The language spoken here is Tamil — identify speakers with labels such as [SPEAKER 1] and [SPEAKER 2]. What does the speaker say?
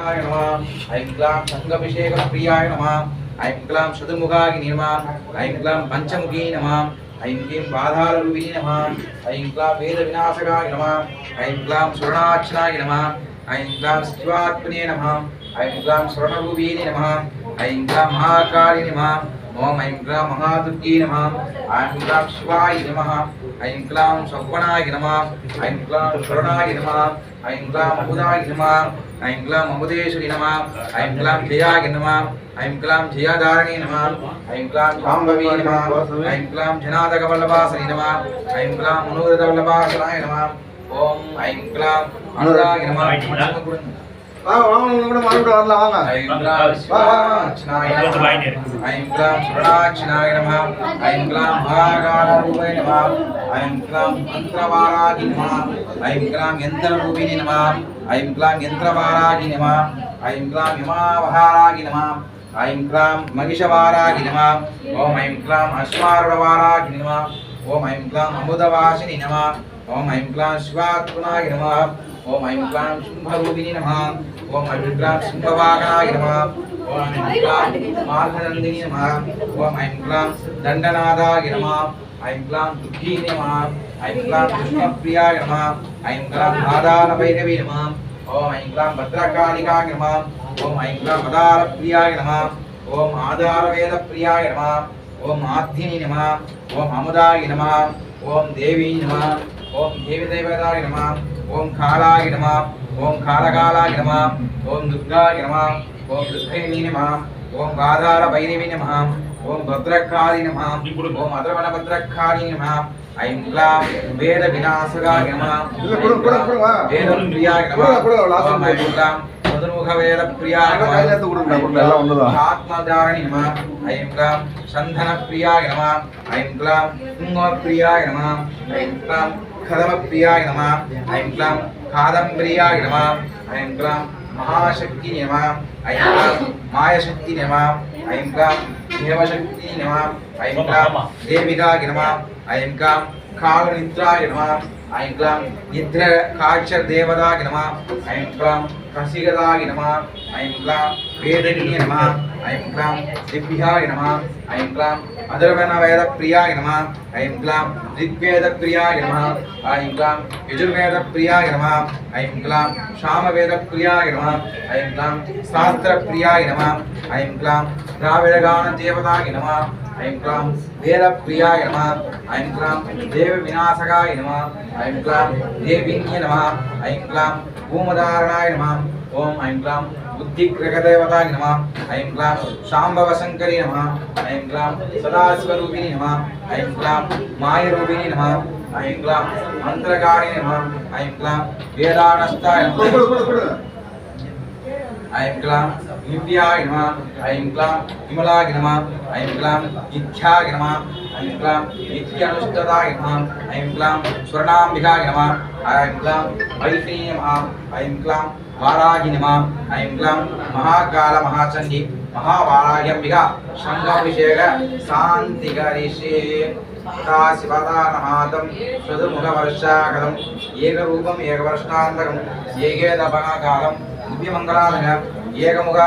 [SPEAKER 1] य नमः ऐं क्लां सङ्गभिषेकप्रियाय नमः ऐं क्लां चतुर्मुखाय नमः ऐं क्लां पञ्चमुखी नमः ऐं क्लीं बाधारूपिणी नमः ऐं क्लां वेदविनाशकाय नमः ऐं क्लां सुवर्णाक्षनाय नमः ऐं क्लां शिवात्मने नमः ऐं क्लां स्वर्णरूपिणी नमः ऐं क्लां महाकाली नमः ஓம் ஐம் கிளாம் மகாதுர்கே நமாம் ஐம் கிளாம் சிவாய நமஹ ஐம் கிளாம் சவ்வனாய நமாம் ஐம் கிளாம் சரணாய நமாம் ஐம் கிளாம் அமுதாய நமாம் ஐம் கிளாம் அமுதேஸ்வரி நமாம் ஐம் கிளாம் ஜெயாய நமாம் ஐம் கிளாம் ஜெயாதாரணி நமாம் ஐம் கிளாம் ஜாம்பவி நமாம் ஐம் கிளாம் ஜனாதக வல்லபாசனி நமாம் ஐம் கிளாம் மனோரத வல்லபாசனாய நமாம் ஓம் ஐம் கிளாம் நமாம்
[SPEAKER 2] வா வா உங்க கூட மாடு கூட வரலாம் வாங்க
[SPEAKER 1] வா வா வா ஐம் கிளாம் சுரணாட்சினாய நம ஐம் கிளாம் மகாகால ரூபே நம ஐம் கிளாம் மந்திரவாராகி நம ஐம் கிளாம் யந்திர ரூபிணி நம ஐம் கிளாம் யந்திரவாராகி நம ஐம் கிளாம் இமாவஹாராகி நம ஐம் கிளாம் மகிஷவாராகி நம ஓம் ஐம் கிளாம் அஸ்மாரவாராகி நம ஓம் ஐம் கிளாம் அமுதவாசினி நம ஓம் ஐம் கிளாம் சிவாத்மனாய நம ஓம் ஐம் கிளாம் சிம்மரூபிணி நம ஓம் ஐம் கிளாம் சிம்மவாகனாய நம ஓம் ஐம் கிளாம் மார்கநந்தினி நம ஓம் ஐம் கிளாம் தண்டநாதாய நம ஐம் கிளாம் துக்கீ நம ஐம் கிளாம் கிருஷ்ணப்பிரியாய நம ஐம் கிளாம் ஆதார பைரவி நம ஓம் ஐம் கிளாம் பத்ரகாளிகாய நம ஓம் ஐம் கிளாம் மதார பிரியாய நம ஓம் ஆதார வேத பிரியாய நம ஓம் ஆத்தினி நம ஓம் அமுதாய நம ஓம் தேவி நம ஓம் தேவி தேவதாய நம ஓம் காலாய நம ஓம் காலகாலாய நம ஓம் துர்காய நம ஓம் துர்கைனி நம ஓம் வாதார பைரவி நம ஓம் பத்ரகாரி நம ஓம் அதரவண பத்ரகாரி நம ஐம் கிளாம் வேத விநாசகாய நம வேதம் பிரியாய நம ஐம் கிளாம் சதுர்முகவேல சந்தன பிரியாய நம ஐம் பிரியாய நம ஐம் கதமப்பிரியாய நம ஐம் கிளாம் காதம்பிரியாய நம ஐம் கிளாம் மகாசக்தி நம ஐம் கிளாம் மாயசக்தி நம ஐம் கிளாம் தேவசக்தி நம ஐம் கிளாம் தேவிகாய நம ஐம் கிளாம் காலநித்ராய நம ஐம் கிளாம் நித்ர காட்சர் தேவதாய நம ஐம் கசிகதாய நம ஐம் வேதனிய நம ఐం క్లాం దివ్యాయ నమ ఐం క్లాం అధర్వణ వేద ప్రియాయ నమ ఐం క్లాం ఋగ్వేద ప్రియాయ నమ ఐం క్లాం యజుర్వేద ప్రియాయ నమ ఐం క్లాం శామవేద ప్రియాయ నమ ఐం క్లాం శాస్త్ర ప్రియాయ నమ ఐం క్లాం ద్రావిడగాన దేవతాయ నమ ఐం క్లాం వేద ప్రియాయ నమ ఐం క్లాం దేవ వినాశకాయ నమ ఐం క్లాం దేవిన్య నమ ஐம் கிளாம் பூமதாரணாய நமாம். ஓம் ஐம் கிளாம் புத்திகிரகதேவதாய நமாம். ஐம் கிளாம் சாம்பவசங்கரி நமாம். ஐம் கிளாம் சதாசிவரூபிணி நமாம். ஐம் கிளாம் மாயரூபிணி நமாம். ஐம் கிளாம் மந்திரகாரி நமாம். ஐம் வேதானஸ்தாய ஐம் கிளாம் హిండియాయ నమ ఐం క్లాం హిమలాయ నమ ఐం క్లాం ఇథ్యాయ నమ ఐం క్లాం ఇత్యనుష్టదాయ నమ ఐం క్లాం స్వర్ణాంబికాయ నమ ఐం క్లాం ఐశ్రీ నమ ఐం క్లాం వారాహి నమ ఐం క్లాం మహాకాల మహాచండి మహావారాహ్యంబిక ఏకరూపం ఏకవర్షాంతకం ఏకేదపకాలం దివ్యమంగళాలయ ఏకముగా